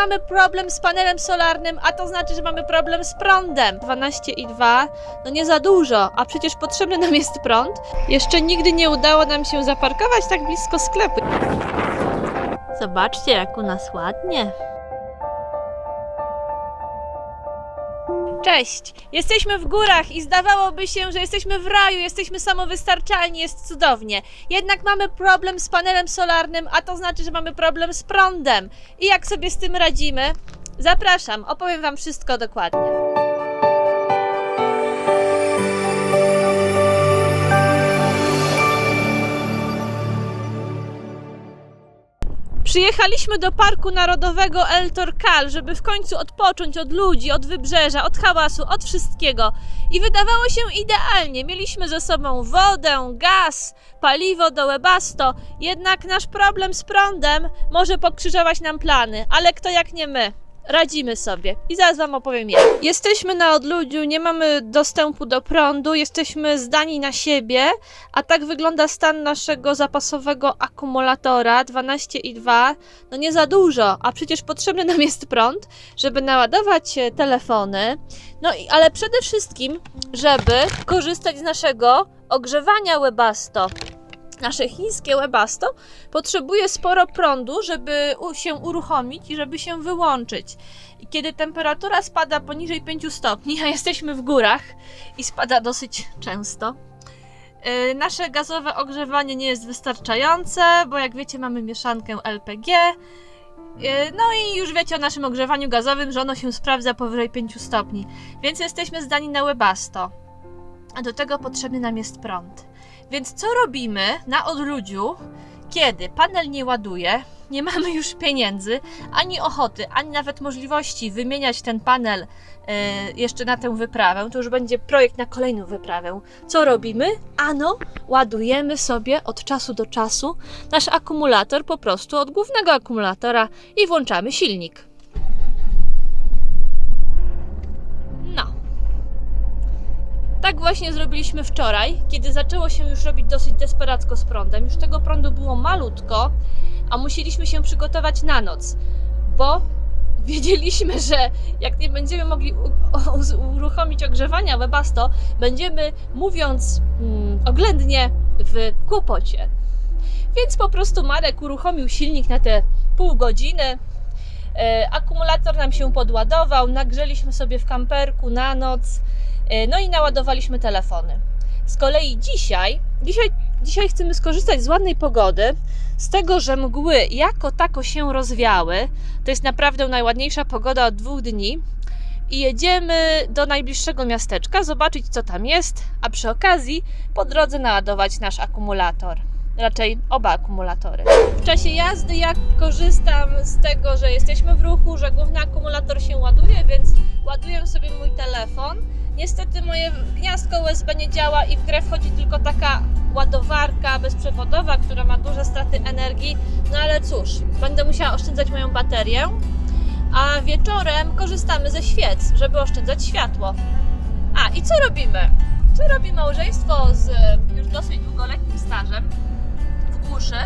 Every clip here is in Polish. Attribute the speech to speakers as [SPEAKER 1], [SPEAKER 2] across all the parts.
[SPEAKER 1] mamy problem z panelem solarnym, a to znaczy, że mamy problem z prądem. 12 i 2, no nie za dużo, a przecież potrzebny nam jest prąd. Jeszcze nigdy nie udało nam się zaparkować tak blisko sklepu. Zobaczcie, jak u nas ładnie. Cześć! Jesteśmy w górach i zdawałoby się, że jesteśmy w raju, jesteśmy samowystarczalni, jest cudownie. Jednak mamy problem z panelem solarnym, a to znaczy, że mamy problem z prądem. I jak sobie z tym radzimy? Zapraszam, opowiem Wam wszystko dokładnie. Przyjechaliśmy do Parku Narodowego El Torcal, żeby w końcu odpocząć od ludzi, od wybrzeża, od hałasu, od wszystkiego. I wydawało się idealnie. Mieliśmy ze sobą wodę, gaz, paliwo do Webasto. Jednak nasz problem z prądem może pokrzyżować nam plany, ale kto jak nie my. Radzimy sobie i zaraz Wam opowiem jak. Jesteśmy na odludziu, nie mamy dostępu do prądu, jesteśmy zdani na siebie, a tak wygląda stan naszego zapasowego akumulatora 12,2. No nie za dużo, a przecież potrzebny nam jest prąd, żeby naładować e, telefony. No i ale przede wszystkim, żeby korzystać z naszego ogrzewania Webasto. Nasze chińskie Webasto potrzebuje sporo prądu, żeby się uruchomić i żeby się wyłączyć. I kiedy temperatura spada poniżej 5 stopni, a jesteśmy w górach i spada dosyć często, Yy, Nasze gazowe ogrzewanie nie jest wystarczające, bo jak wiecie, mamy mieszankę LPG. Yy, No i już wiecie o naszym ogrzewaniu gazowym, że ono się sprawdza powyżej 5 stopni. Więc jesteśmy zdani na Webasto. A do tego potrzebny nam jest prąd. Więc co robimy na odludziu, kiedy panel nie ładuje, nie mamy już pieniędzy, ani ochoty, ani nawet możliwości wymieniać ten panel e, jeszcze na tę wyprawę, to już będzie projekt na kolejną wyprawę. Co robimy? Ano, ładujemy sobie od czasu do czasu nasz akumulator po prostu od głównego akumulatora i włączamy silnik. Tak właśnie zrobiliśmy wczoraj, kiedy zaczęło się już robić dosyć desperacko z prądem. Już tego prądu było malutko, a musieliśmy się przygotować na noc, bo wiedzieliśmy, że jak nie będziemy mogli uruchomić ogrzewania Webasto, będziemy, mówiąc mm, oględnie, w kłopocie. Więc po prostu Marek uruchomił silnik na te pół godziny. E, akumulator nam się podładował, nagrzeliśmy sobie w kamperku na noc. E, No i naładowaliśmy telefony. Z kolei dzisiaj, dzisiaj, dzisiaj chcemy skorzystać z ładnej pogody, z tego, że mgły jako tako się rozwiały. To jest naprawdę najładniejsza pogoda od dwóch dni. I jedziemy do najbliższego miasteczka, zobaczyć co tam jest, a przy okazji po drodze naładować nasz akumulator. Raczej oba akumulatory. W czasie jazdy ja korzystam z tego, że jesteśmy w ruchu, że główny akumulator się ładuje, więc ładuję sobie mój telefon. Niestety moje gniazdko USB nie działa i w grę wchodzi tylko taka ładowarka bezprzewodowa, która ma duże straty energii. No ale cóż, będę musiała oszczędzać moją baterię. A wieczorem korzystamy ze świec, żeby oszczędzać światło. A i co robimy? Co robi małżeństwo z już dosyć długoletnim stażem w głuszy,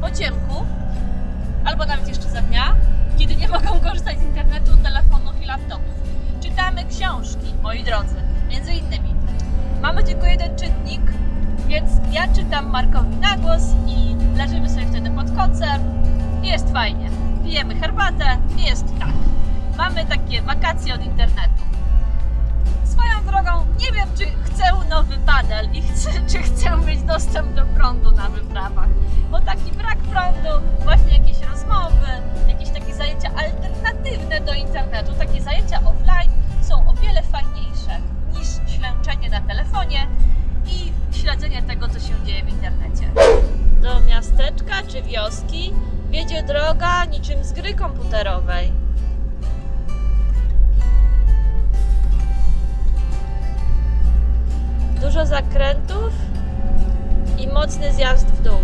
[SPEAKER 1] po ciemku, albo nawet jeszcze za dnia, kiedy nie mogą jest fajnie. Pijemy herbatę jest tak. Mamy takie wakacje od internetu. Swoją drogą, nie wiem, czy chcę nowy panel i chcę, czy chcę mieć dostęp do prądu na wyprawach, bo taki brak prądu, właśnie jakieś rozmowy, jakieś takie zajęcia alternatywne do internetu, takie zajęcia offline są o wiele fajniejsze niż ślęczenie na telefonie i śledzenie tego, co się dzieje w internecie. Do miasteczka czy wioski wiedzie droga niczym z gry komputerowej. Dużo zakrętów i mocny zjazd w dół.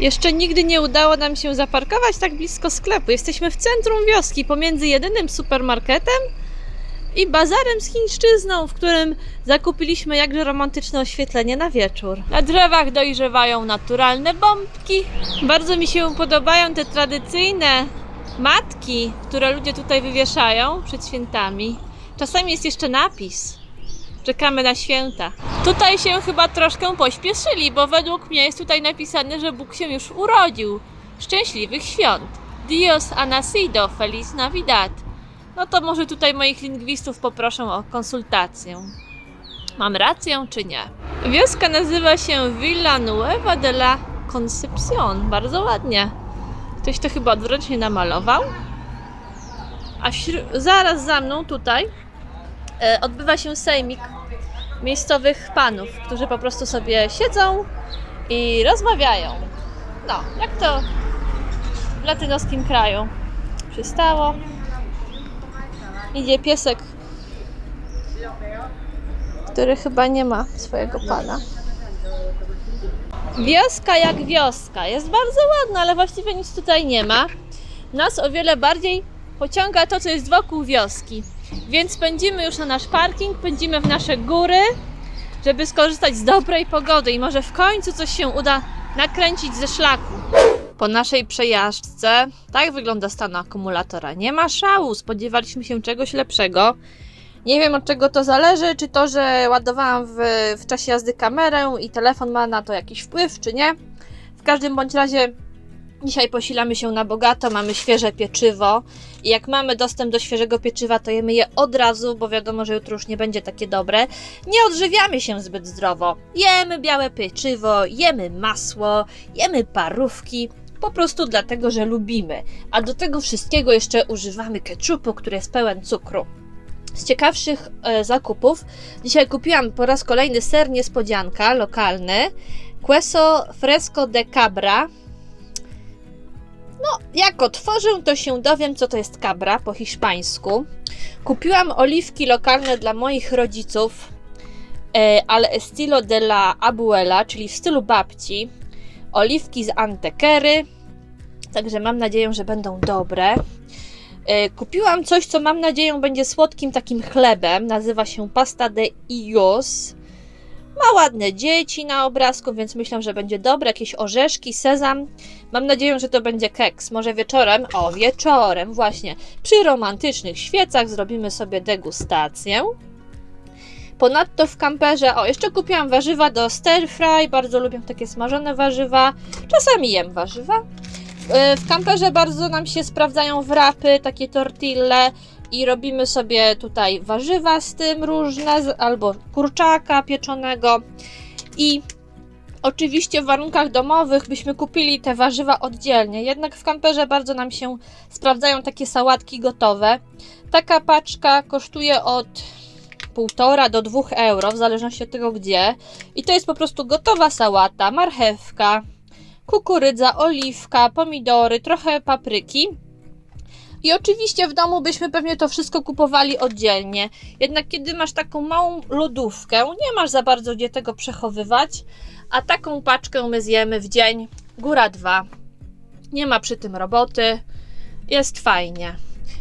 [SPEAKER 1] Jeszcze nigdy nie udało nam się zaparkować tak blisko sklepu. Jesteśmy w centrum wioski, pomiędzy jedynym supermarketem i bazarem z chińszczyzną, w którym zakupiliśmy jakże romantyczne oświetlenie na wieczór. Na drzewach dojrzewają naturalne bombki. Bardzo mi się podobają te tradycyjne matki, które ludzie tutaj wywieszają przed świętami. Czasami jest jeszcze napis. Czekamy na święta. Tutaj się chyba troszkę pośpieszyli, bo według mnie jest tutaj napisane, że Bóg się już urodził. Szczęśliwych świąt. Dios ha nacido, feliz Navidad. No to może tutaj moich lingwistów poproszę o konsultację. Mam rację czy nie? Wioska nazywa się Villanueva de la Concepción. Bardzo ładnie. Ktoś to chyba odwrotnie namalował. A zaraz za mną tutaj odbywa się sejmik miejscowych panów, którzy po prostu sobie siedzą i rozmawiają. No, jak to w latynoskim kraju przystało. Idzie piesek, który chyba nie ma swojego pana. Wioska jak wioska. Jest bardzo ładna, ale właściwie nic tutaj nie ma. Nas o wiele bardziej pociąga to, co jest wokół wioski. Więc pędzimy już na nasz parking, pędzimy w nasze góry, żeby skorzystać z dobrej pogody i może w końcu coś się uda nakręcić ze szlaku. Po naszej przejażdżce tak wygląda stan akumulatora. Nie ma szału, spodziewaliśmy się czegoś lepszego. Nie wiem od czego to zależy, czy to, że ładowałam w, w czasie jazdy kamerę i telefon ma na to jakiś wpływ, czy nie. W każdym bądź razie dzisiaj posilamy się na bogato, mamy świeże pieczywo i jak mamy dostęp do świeżego pieczywa, to jemy je od razu, bo wiadomo, że jutro już nie będzie takie dobre. Nie odżywiamy się zbyt zdrowo. Jemy białe pieczywo, jemy masło, jemy parówki, po prostu dlatego, że lubimy. A do tego wszystkiego jeszcze używamy keczupu, który jest pełen cukru. Z ciekawszych e, zakupów dzisiaj kupiłam po raz kolejny ser niespodzianka lokalny Queso Fresco de Cabra. No, jak otworzę, to się dowiem, co to jest cabra po hiszpańsku. Kupiłam oliwki lokalne dla moich rodziców, e, ale estilo de la abuela, czyli w stylu babci. Oliwki z Antequery, także mam nadzieję, że będą dobre. E, Kupiłam coś, co mam nadzieję będzie słodkim takim chlebem. Nazywa się pasta de Ios. Ma ładne dzieci na obrazku, więc myślę, że będzie dobre. Jakieś orzeszki, sezam. Mam nadzieję, że to będzie keks. Może wieczorem, o wieczorem właśnie, przy romantycznych świecach zrobimy sobie degustację. Ponadto w kamperze, o jeszcze kupiłam warzywa do stir fry. Bardzo lubię takie smażone warzywa. Czasami jem warzywa. E, W kamperze bardzo nam się sprawdzają wrapy, takie tortille i robimy sobie tutaj warzywa z tym różne, albo kurczaka pieczonego i oczywiście w warunkach domowych byśmy kupili te warzywa oddzielnie, jednak w kamperze bardzo nam się sprawdzają takie sałatki gotowe. Taka paczka kosztuje od 1,5 do 2 euro, w zależności od tego gdzie i to jest po prostu gotowa sałata, marchewka, kukurydza, oliwka, pomidory, trochę papryki. I oczywiście w domu byśmy pewnie to wszystko kupowali oddzielnie. Jednak kiedy masz taką małą lodówkę, nie masz za bardzo gdzie tego przechowywać, a taką paczkę my zjemy w dzień, góra dwa. Nie ma przy tym roboty, jest fajnie.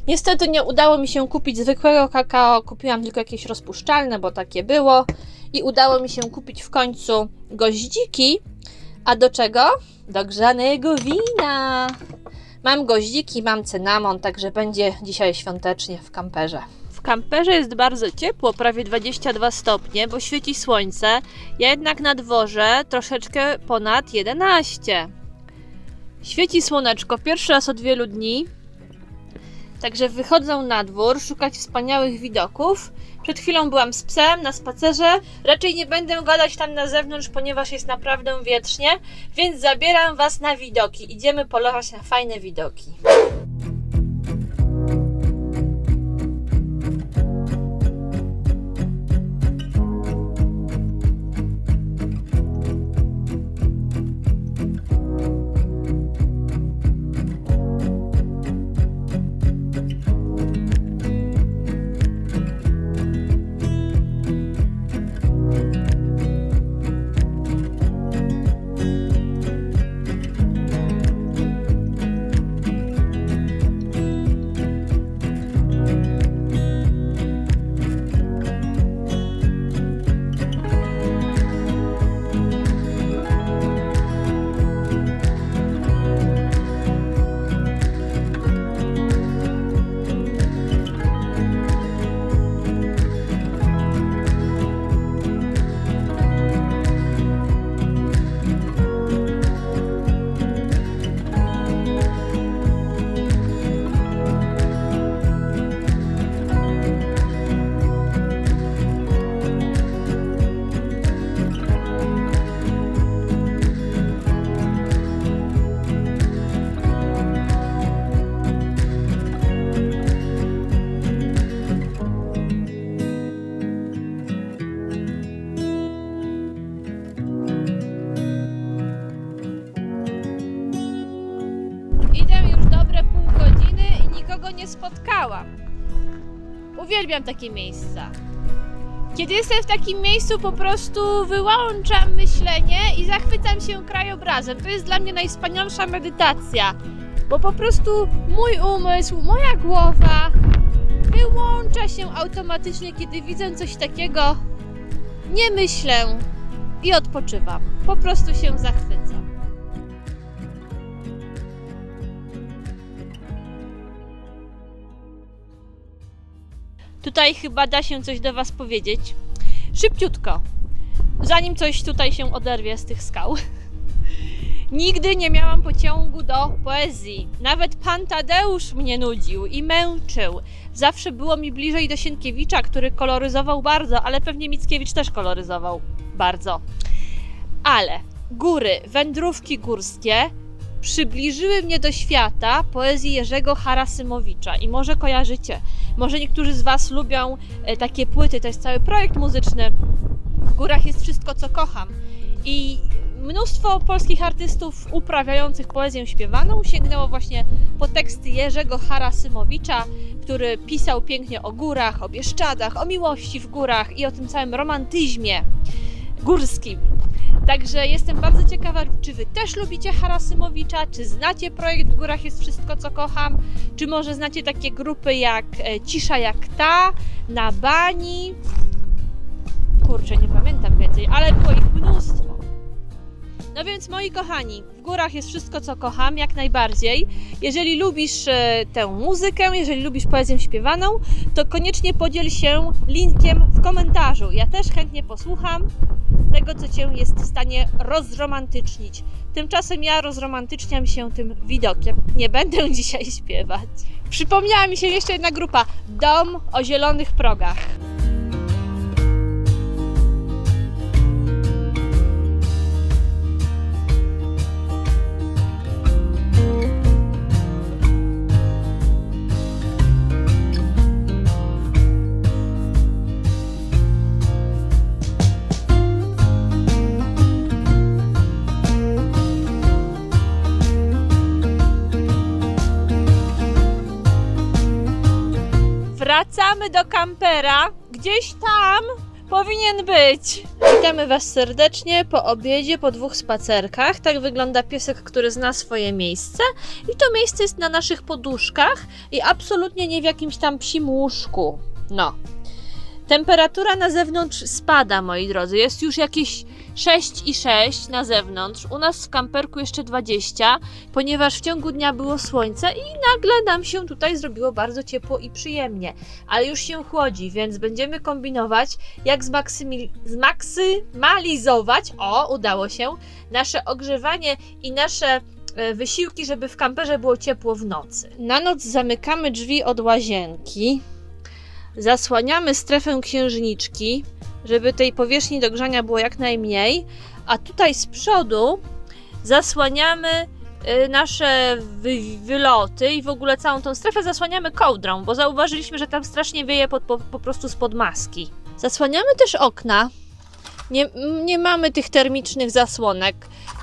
[SPEAKER 1] Niestety nie udało mi się kupić zwykłego kakao, kupiłam tylko jakieś rozpuszczalne, bo takie było. I udało mi się kupić w końcu goździki. A do czego? Do grzanego wina. Mam goździki, mam cynamon, także będzie dzisiaj świątecznie w kamperze. W kamperze jest bardzo ciepło, prawie 22 stopnie, bo świeci słońce. Ja jednak na dworze troszeczkę ponad 11. Świeci słoneczko pierwszy raz od wielu dni. Także wychodzę na dwór szukać wspaniałych widoków. Przed chwilą byłam z psem na spacerze. Raczej nie będę gadać tam na zewnątrz, ponieważ jest naprawdę wietrznie, więc zabieram Was na widoki. Idziemy polować na fajne widoki. Uwielbiam takie miejsca. Kiedy jestem w takim miejscu, po prostu wyłączam myślenie i zachwycam się krajobrazem. To jest dla mnie najwspanialsza medytacja, bo po prostu mój umysł, moja głowa wyłącza się automatycznie, kiedy widzę coś takiego. Nie myślę i odpoczywam. Po prostu się zachwycam. Tutaj chyba da się coś do Was powiedzieć. Szybciutko, zanim coś tutaj się oderwie z tych skał. Nigdy nie miałam pociągu do poezji. Nawet pan Tadeusz mnie nudził i męczył. Zawsze było mi bliżej do Sienkiewicza, który koloryzował bardzo, ale pewnie Mickiewicz też koloryzował bardzo. Ale góry, wędrówki górskie przybliżyły mnie do świata poezji Jerzego Harasymowicza. I może kojarzycie, może niektórzy z Was lubią e, takie płyty, to jest cały projekt muzyczny. W górach jest wszystko, co kocham. I mnóstwo polskich artystów uprawiających poezję śpiewaną sięgnęło właśnie po teksty Jerzego Harasymowicza, który pisał pięknie o górach, o Bieszczadach, o miłości w górach i o tym całym romantyzmie górskim. Także jestem bardzo ciekawa, czy Wy też lubicie Harasymowicza, czy znacie projekt W Górach jest wszystko, co kocham, czy może znacie takie grupy jak e, Cisza jak ta, Na Bani. Kurczę, nie pamiętam więcej, ale było ich mnóstwo. No więc moi kochani, w górach jest wszystko co kocham, jak najbardziej. Jeżeli lubisz e, tę muzykę, jeżeli lubisz poezję śpiewaną, to koniecznie podziel się linkiem w komentarzu. Ja też chętnie posłucham tego, co cię jest w stanie rozromantycznić. Tymczasem ja rozromantyczniam się tym widokiem. Nie będę dzisiaj śpiewać. Przypomniała mi się jeszcze jedna grupa. Dom o zielonych progach. Wracamy do kampera. Gdzieś tam powinien być. Witamy Was serdecznie po obiedzie, po dwóch spacerkach. Tak wygląda piesek, który zna swoje miejsce. I to miejsce jest na naszych poduszkach i absolutnie nie w jakimś tam psim łóżku. No. Temperatura na zewnątrz spada, moi drodzy. Jest już jakieś 6,6 na zewnątrz. U nas w kamperku jeszcze 20, ponieważ w ciągu dnia było słońce i nagle nam się tutaj zrobiło bardzo ciepło i przyjemnie. Ale już się chłodzi, więc będziemy kombinować, jak zmaksymalizować, o, udało się, nasze ogrzewanie i nasze e, wysiłki, żeby w kamperze było ciepło w nocy. Na noc zamykamy drzwi od łazienki. Zasłaniamy strefę księżniczki, żeby tej powierzchni do grzania było jak najmniej, a tutaj z przodu zasłaniamy y, nasze wy, wyloty i w ogóle całą tą strefę zasłaniamy kołdrą, bo zauważyliśmy, że tam strasznie wieje pod, po, po prostu spod maski. Zasłaniamy też okna. Nie, nie mamy tych termicznych zasłonek,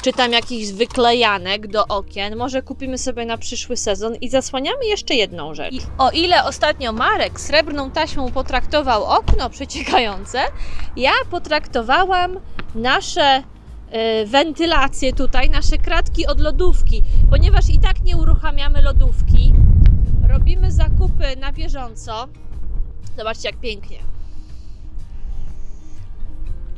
[SPEAKER 1] czy tam jakichś wyklejanek do okien. Może kupimy sobie na przyszły sezon i zasłaniamy jeszcze jedną rzecz. I o ile ostatnio Marek srebrną taśmą potraktował okno przeciekające, ja potraktowałam nasze y, wentylacje tutaj, nasze kratki od lodówki, ponieważ i tak nie uruchamiamy lodówki. Robimy zakupy na bieżąco. Zobaczcie, jak pięknie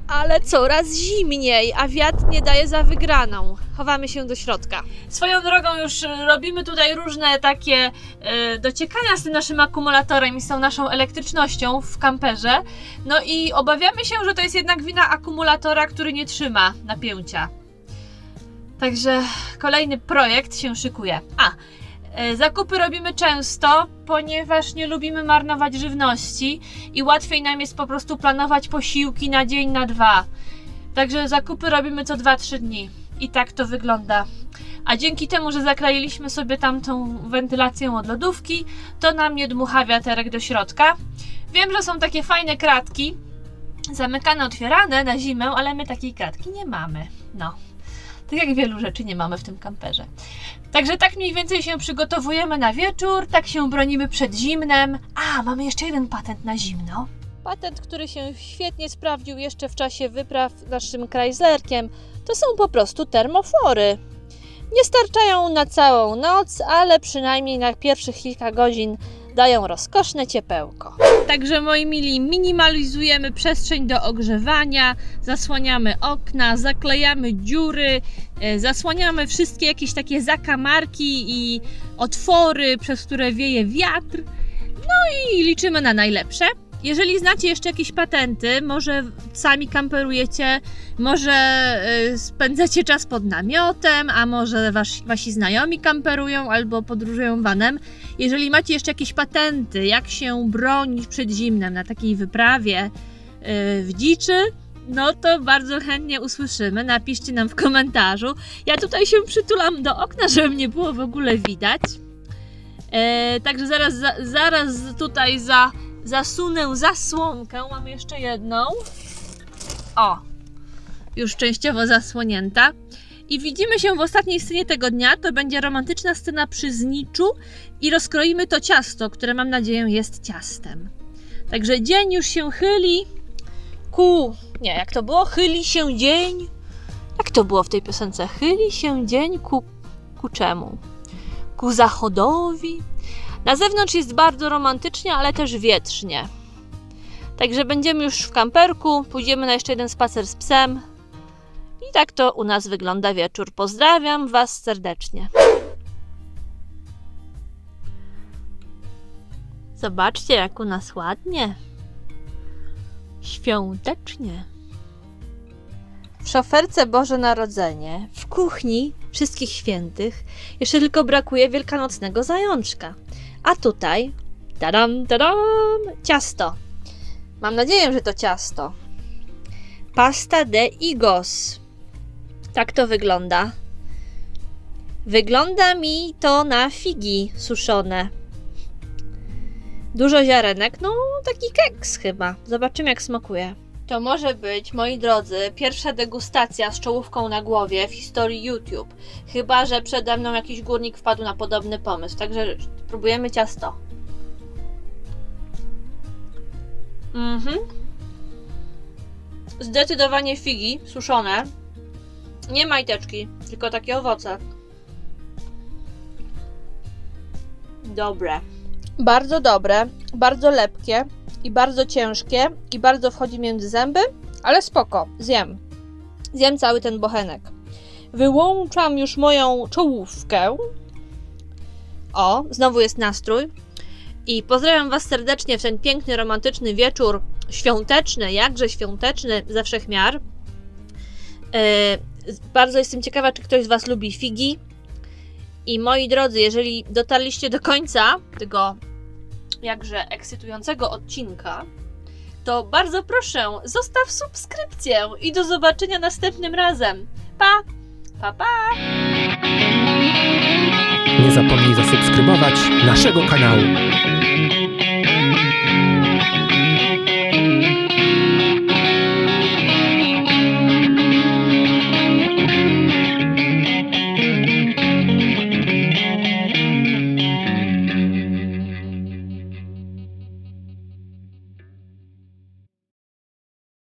[SPEAKER 1] ale coraz zimniej, a wiatr nie daje za wygraną. Chowamy się do środka. Swoją drogą już robimy tutaj różne takie e, dociekania z tym naszym akumulatorem i z tą naszą elektrycznością w kamperze. No i obawiamy się, że to jest jednak wina akumulatora, który nie trzyma napięcia. Także kolejny projekt się szykuje. A, Zakupy robimy często, ponieważ nie lubimy marnować żywności i łatwiej nam jest po prostu planować posiłki na dzień, na dwa. Także zakupy robimy co 2-3 dni. I tak to wygląda. A dzięki temu, że zakleiliśmy sobie tamtą wentylację od lodówki, to nam nie dmucha wiaterek do środka. Wiem, że są takie fajne kratki, zamykane, otwierane na zimę, ale my takiej kratki nie mamy. No. Tak jak wielu rzeczy nie mamy w tym kamperze. Także tak mniej więcej się przygotowujemy na wieczór, tak się bronimy przed zimnem. A, mamy jeszcze jeden patent na zimno. Patent, który się świetnie sprawdził jeszcze w czasie wypraw naszym Chryslerkiem, to są po prostu termofory. Nie starczają na całą noc, ale przynajmniej na pierwszych kilka godzin dają rozkoszne ciepełko. Także moi mili, minimalizujemy przestrzeń do ogrzewania, zasłaniamy okna, zaklejamy dziury, e, zasłaniamy wszystkie jakieś takie zakamarki i otwory, przez które wieje wiatr. No i liczymy na najlepsze. Jeżeli znacie jeszcze jakieś patenty, może sami kamperujecie, może y, spędzacie czas pod namiotem, a może wasi, znajomi kamperują albo podróżują vanem. Jeżeli macie jeszcze jakieś patenty, jak się bronić przed zimnem na takiej wyprawie y, w dziczy, no to bardzo chętnie usłyszymy. Napiszcie nam w komentarzu. Ja tutaj się przytulam do okna, żeby mnie było w ogóle widać. E, także zaraz, za, zaraz tutaj za, zasunę zasłonkę. Mam jeszcze jedną. O, już częściowo zasłonięta. I widzimy się w ostatniej scenie tego dnia. To będzie romantyczna scena przy zniczu i rozkroimy to ciasto, które mam nadzieję jest ciastem. Także dzień już się chyli ku... Nie, jak to było? Chyli się dzień... Jak to było w tej piosence? Chyli się dzień ku... ku czemu? Ku zachodowi? Na zewnątrz jest bardzo romantycznie, ale też wietrznie. Także będziemy już w kamperku, pójdziemy na jeszcze jeden spacer z psem. I tak to u nas wygląda wieczór. Pozdrawiam Was serdecznie. Zobaczcie, jak u nas ładnie. Świątecznie. W szoferce Boże Narodzenie, w kuchni Wszystkich Świętych, jeszcze tylko brakuje wielkanocnego zajączka. A tutaj, tadam, tadam, ciasto. Mam nadzieję, że to ciasto. Pasta de igos. Tak to wygląda. Wygląda mi to na figi suszone. Dużo ziarenek, no taki keks chyba. Zobaczymy jak smakuje. To może być, moi drodzy, pierwsza degustacja z czołówką na głowie w historii YouTube. Chyba, że przede mną jakiś górnik wpadł na podobny pomysł. Także próbujemy ciasto. Mhm. Zdecydowanie figi suszone. Nie majteczki, tylko takie owoce. Dobre. Bardzo dobre, bardzo lepkie i bardzo ciężkie i bardzo wchodzi między zęby, ale spoko, zjem. Zjem cały ten bochenek. Wyłączam już moją czołówkę. O, znowu jest nastrój. I pozdrawiam Was serdecznie w ten piękny, romantyczny wieczór świąteczny, jakże świąteczny ze wszechmiar. Yy, bardzo jestem ciekawa, czy ktoś z Was lubi figi. I moi drodzy, jeżeli dotarliście do końca tego jakże ekscytującego odcinka, to bardzo proszę, zostaw subskrypcję i do zobaczenia następnym razem. Pa! Pa, pa!
[SPEAKER 2] Nie zapomnij zasubskrybować naszego kanału.